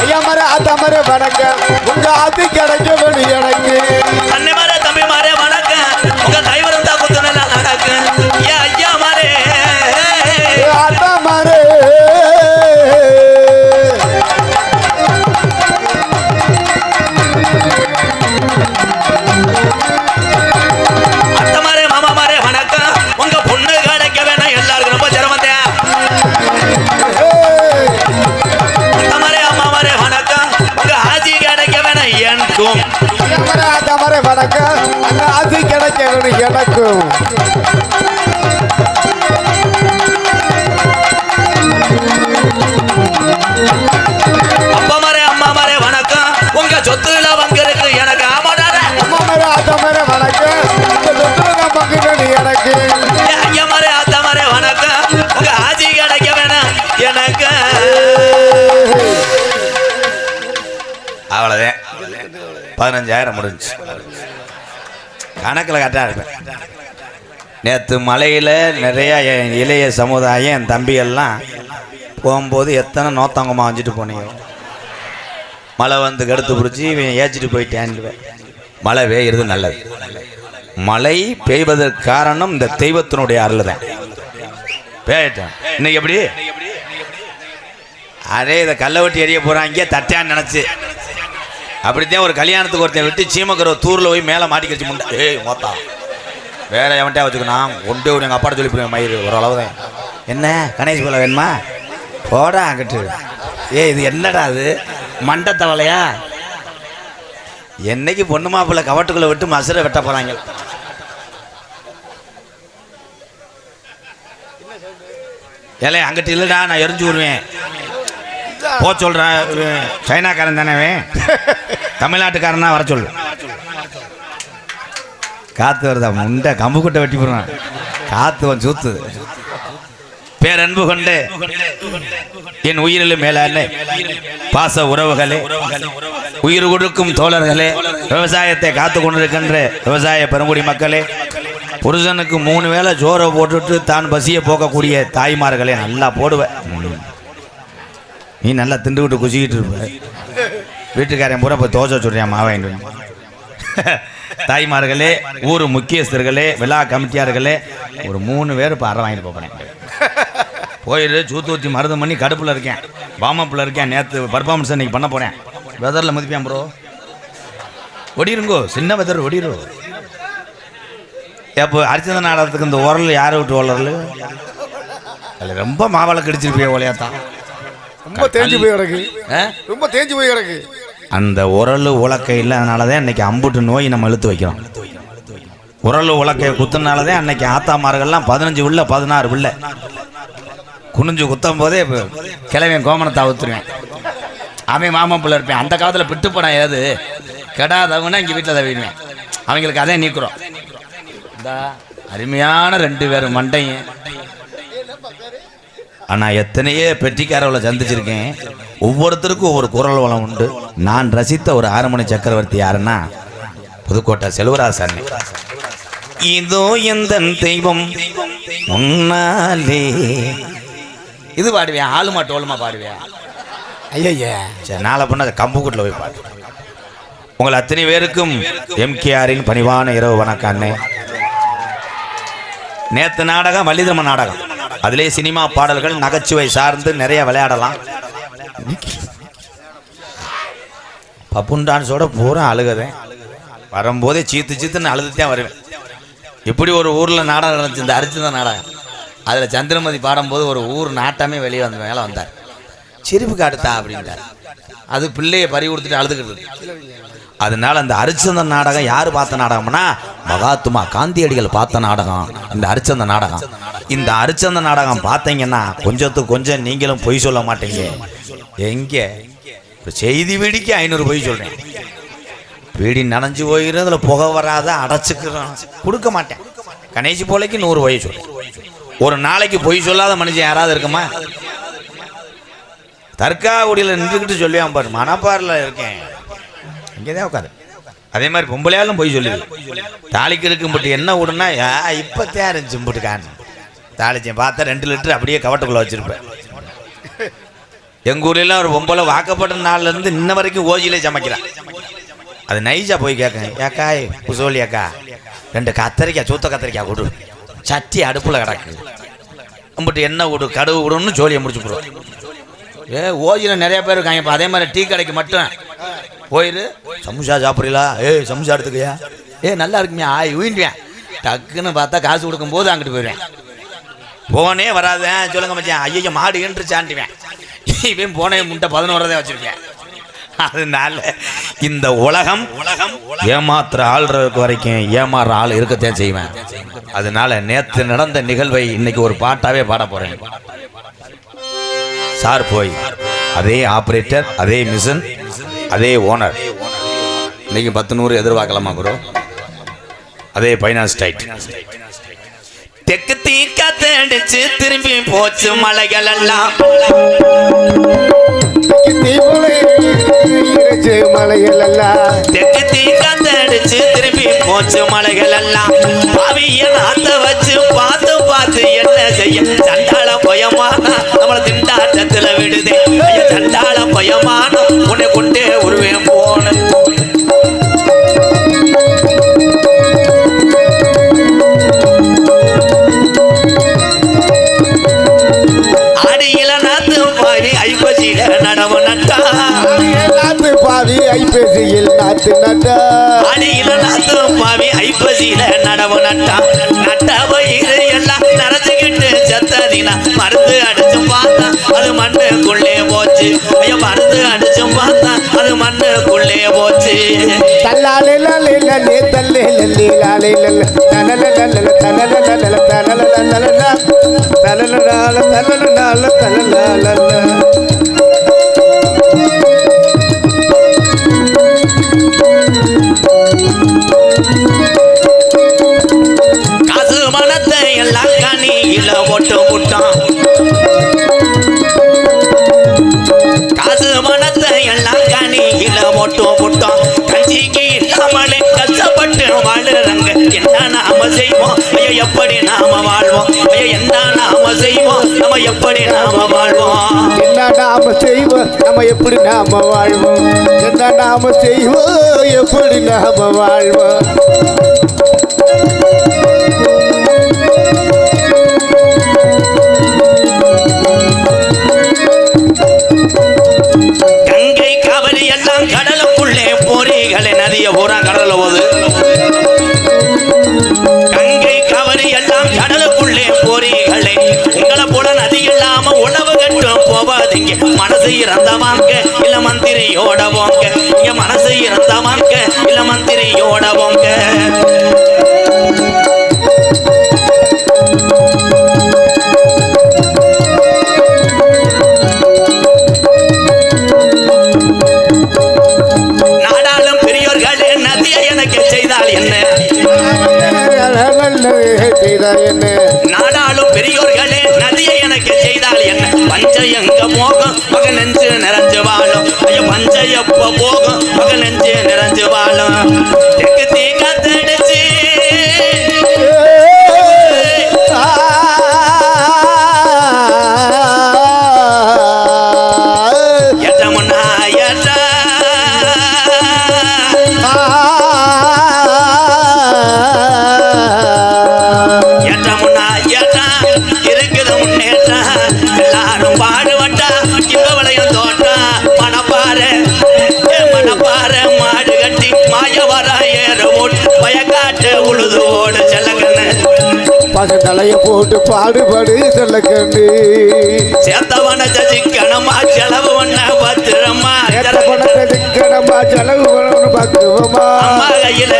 ஐயா வணக்கம். உங்க ஆதி கிடைக்க வேணும் எனக்கு பதினஞ்சாயிரம் முடிஞ்சு கணக்கில் கரெக்டாக இருப்பேன் நேற்று மலையில் நிறையா என் இளைய சமுதாயம் என் தம்பியெல்லாம் போகும்போது எத்தனை நோத்தங்கம்மா வந்துட்டு போனீங்க? மழை வந்து கடுத்து பிடிச்சி இவன் ஏச்சிட்டு போயிட்டேன் மழை பெய்யுறது நல்லது. மழை பெய்வதற்கு காரணம் இந்த தெய்வத்தினுடைய அருள் தான் பேயிட்டேன் இன்னைக்கு எப்படி? அதே இதை கல்லை வெட்டி எறிய போகிறாங்க தட்டையான்னு நினச்சி. அப்படித்தான் ஒரு கல்யாணத்துக்கு ஒருத்தன் விட்டு சீமக்கரை தூரில் போய் மேலே மாட்டிக்கிச்சு முண்டை. ஏய் மொத்தம் வேற எவன்ட்டே வச்சுக்கணும்? கொண்டு எங்கள் அப்பாட்ட சொல்லி போய் மயிறு ஒரு அளவு தான் என்ன? கணேஷ் போல வேணுமா? போடா அங்கிட்டு. ஏய் இது என்னடா அது மண்டை தவளையா? என்னைக்கு பொண்ணு மாப்பிள்ளை கவட்டுக்குள்ளே விட்டு மசுரை வெட்ட போகிறாங்க ஏலே அங்கிட்டு இல்லைடா நான் எரிஞ்சு விடுவேன். போ சொல்கிறேன் சைனாக்காரன் தானே. தமிழ்நாட்டுக்காரன் வர சொல்லு. காத்து வருதா? முண்டை கம்பு குட்டை வெட்டி போடுறான். காத்து வந்து சூத்துது. பேரன்பு கொண்டு என் உயிரிலும் மேலான பாச உறவுகளே உயிர் கொடுக்கும் தோழர்களே விவசாயத்தை காத்து கொண்டிருக்கின்ற விவசாய பெருங்குடி மக்களே புருஷனுக்கு மூணு வேளை ஜோரை போட்டுட்டு தான் பசியை போக்கக்கூடிய தாய்மார்களே நல்லா போடுவேன். நீ நல்லா திண்டு விட்டு குசிக்கிட்டு இருப்ப. வீட்டுக்காரன் பூரா போய் தோசை சொல்றியான் மாவாயின் தாய்மார்களே ஊர் முக்கியஸ்தர்களே விழா கமிட்டியார்களே ஒரு மூணு பேர் இப்போ அரை வாங்கிட்டு போகிறேன் போயிடு சூத்து ஊற்றி மருதம் பண்ணி கடுப்பில் இருக்கேன். வாமப்பில் இருக்கேன் நேற்று பர்ஃபார்மன்ஸ் இன்றைக்கி பண்ண போகிறேன் வெதரில் மதிப்பேன் ப்ரோ ஒடிருங்கோ சின்ன வெதர் ஒடிரு. எப்போ அரிச்சந்த நாடகத்துக்கு இந்த உரல் யாரை விட்டு உரல் அதில் ரொம்ப மாவளை கடிச்சிருப்பிய ஒலையாத்தான் ரொம்ப தேஞ்சு போய் கிடக்கு. ரொம்ப தேஞ்சு போய் கிடக்கு. அந்த உரல் உலக்கை இல்லாதனால தான் இன்னைக்கு அம்புட்டு நோய் நம்ம இழுத்து வைக்கிறோம். உரல் உலக்கையை குத்துனால தான் அன்னைக்கு ஆத்தாமார்கள்லாம் பதினஞ்சு உள்ள பதினாறு உள்ள. குனிஞ்சு குத்தும் போதே இப்ப கிழவன் கோமணத்தை அவுத்துருவேன். அவன் மாமன் பிள்ளை இருப்பேன். அந்த காலத்தில் பிட்டு படம் ஏது? கெடாதவனா இங்கே வீட்டில் தவிடுவேன். அவங்களுக்கு அதே நீக்குறோம். இந்த அருமையான ரெண்டு பேர் மண்டையும். ஆனால் எத்தனையோ பெட்டிக்காரவளை சந்திச்சிருக்கேன். ஒவ்வொருத்தருக்கும் ஒவ்வொரு குரல் வளம் உண்டு. நான் ரசித்த ஒரு ஆறுமணி சக்கரவர்த்தி யாருன்னா புதுக்கோட்டை செல்வராசன். இதோ எந்த தெய்வம் முன்னாலே. இது பாடுவேன் ஆளுமா டோலுமா பாடுவேன் ஐயா சரி நாளை பண்ண கம்புக்கூட்டில் போய் பாடு. உங்கள் அத்தனை பேருக்கும் எம்கேஆரின் பணிவான இரவு வணக்கம் அண்ணே நேத்து நாடகம் வள்ளிதர்ம நாடகம். அதிலே சினிமா பாடல்கள் நகைச்சுவை சார்ந்து நிறைய விளையாடலாம். பப்புன் டான்ஸோட பூரா அழுகுதேன் வரும்போதே சீத்து சீத்துன்னு அழுதுதான் வருவேன். இப்படி ஒரு ஊரில் நாடகம் நடந்துச்சு இந்த அரிச்சந்த நாடகம். அதில் சந்திரமதி பாடும்போது ஒரு ஊர் நாட்டமே வெளியே வந்து மேலே வந்தார். சிரிப்பு காட்டுத்தா அப்படின்ட்டார் அது பிள்ளையை பறி கொடுத்துட்டு அழுதுகிட்டு அதனால அந்த அரிச்சந்த நாடகம் யார் பார்த்த நாடகம்னா மகாத்மா காந்தியடிகள் பார்த்த நாடகம் இந்த அரிச்சந்த நாடகம். இந்த அரிச்சந்த நாடகம் பார்த்தீங்கன்னா கொஞ்சத்துக்கு கொஞ்சம் நீங்களும் பொய் சொல்ல மாட்டீங்க. எங்கே? செய்தி வெடிக்க ஐநூறு பொய் சொல்றேன். பீடி நனைஞ்சு போயிடும் அதில் புகை வராத அடைச்சிக்கிறோம். கொடுக்க மாட்டேன். கணேசி போலைக்கு நூறு பொய் சொல்றேன். ஒரு நாளைக்கு பொய் சொல்லாத மனுஷன் யாராவது இருக்குமா? தற்காகுடியில் நின்றுக்கிட்டு சொல்லுவான் பாரு மணப்பாறையில் இருக்கேன். இங்கே தான் உட்காரு. அதே மாதிரி பொம்பளையாலும் பொய் சொல்லுது. தாலிக்கு இருக்கும்பட்டு என்ன விடுனா இப்போ தேரன் சிம்பிட்டு காணு. தாளிச்சேன் பார்த்தா ரெண்டு லிட்டர் அப்படியே கவட்டுக்குள்ளே வச்சுருப்பேன். எங்கள் ஊர்லலாம் ஒரு பொம்பளை வாக்கப்பட்ட நாள்ல இருந்து இன்ன வரைக்கும் ஓஜிலே சமைக்கிறான் அது நைஸா போய் கேட்கும் ஏக்கா குசோலி அக்கா ரெண்டு கத்தரிக்காய் சூத்த கத்தரிக்காய் கொடு. சட்டி அடுப்பில் கிடக்கு. நம்மட்டு என்ன விடு கடுகு விடுன்னு ஜோலியை முடிச்சு போடுவோம் ஏ ஓஜியில் நிறைய பேர் இருக்காங்க. இப்போ அதே மாதிரி டீ கடைக்கு மட்டும். போயிரு. சமுசா சாப்பிட்றீங்களா? ஏய் சமுசா எடுத்துக்கையா. ஏ நல்லா இருக்குமே. ஆய் உயின்டுவேன் டக்குன்னு பார்த்தா காசு கொடுக்கும்போது அங்கிட்டு போயிடுவேன் போனே வராத. சொல்லுங்க மச்சான். ஐயோ மாடு என்று சாண்டுவேன் இவன் போனே முட்டை பதினோரதே வச்சிருக்கேன். அதனால இந்த உலகம் உலகம் ஏமாத்துற ஆள்றதுக்கு வரைக்கும் ஏமாற ஆள் இருக்கத்தான் செய்வேன். அதனால நேற்று நடந்த நிகழ்வை இன்னைக்கு ஒரு பாட்டாவே பாட போறேன். சார் போய் அதே ஆபரேட்டர் அதே மிஷன் அதே ஓனர். இன்னைக்கு பத்து நூறு எதிர்பார்க்கலாமா குரு அதே பைனான்ஸ் டைட் தெற்கு தீக்க தேடிச்சு திரும்பி போச்சு மலைகள் எல்லாம். மலைகள் எல்லாம். தெற்கு தீக்க தேடிச்சு திரும்பி போச்சு மலைகள் எல்லாம். பாவிய நாத்த வச்சு பார்த்து பார்த்து என்ன செய்ய? சண்டாள பயமான உன்னை கொண்டே உருவேன் போன. அடியில நாத்து பாவி ஐப்பசியில நடவு நட்டா. நாத்து பாவி ஐப்பேசியில் நாத்து நட்டா. அடியில நாத்து பாவி ஐப்பசியில நடவு நட்டா. நட்ட வயிறு எல்லாம் நரைச்சுக்கிட்டு செத்ததினா மருந்து அடிச்சும் பார்த்தா அது மண்ணுக்குள்ளே போச்சு. ஐயோ மருந்து அடிச்சும் பார்த்தா அது மண்ணுக்குள்ளே போச்சு. தல்லாலே லாலே லாலே தல்லே லல்லே லாலே லல்ல தலல லல்ல தலல லல்ல தலல லல்ல தலல லால தலல லால தலல லல்ல செய்வோம். ஐயோ எப்படி நாம வாழ்வோம்? ஐயோ என்ன நாம செய்வோம்? நம்ம எப்படி நாம வாழ்வோம்? என்ன நாம செய்வோம்? நம்ம எப்படி நாம வாழ்வோம்? என்ன நாம செய்வோம்? எப்படி நாம வாழ்வோம்? மனசு இறந்தவாங்க இல்ல மந்திரியோட போங்க இங்க மனசு இறந்தவாங்க இல்ல மந்திரியோட போங்க நாடாளும் பெரியோர்களே நதியை எனக்கு செய்தால் என்ன செய்தார் என்ன? நாடாளும் பெரியோர்களே நதியை எனக்கு செய்தால் பஞ்சை எங்க போகும் மக நெஞ்சு நிறைஞ்சு வாழும். ஐயோ பஞ்சை எப்ப போகும் மக நெஞ்சு நிறைஞ்சு வாழும். தெற்கு தீ போட்டு பாடுபடு சொல்ல கண்டு. சேத்தவன ஜசிக்கணமா செலவு பண்ண பத்திரமா பணத்தை சிக்கனமா செலவு பண்ணணும் பக்குவமா கையில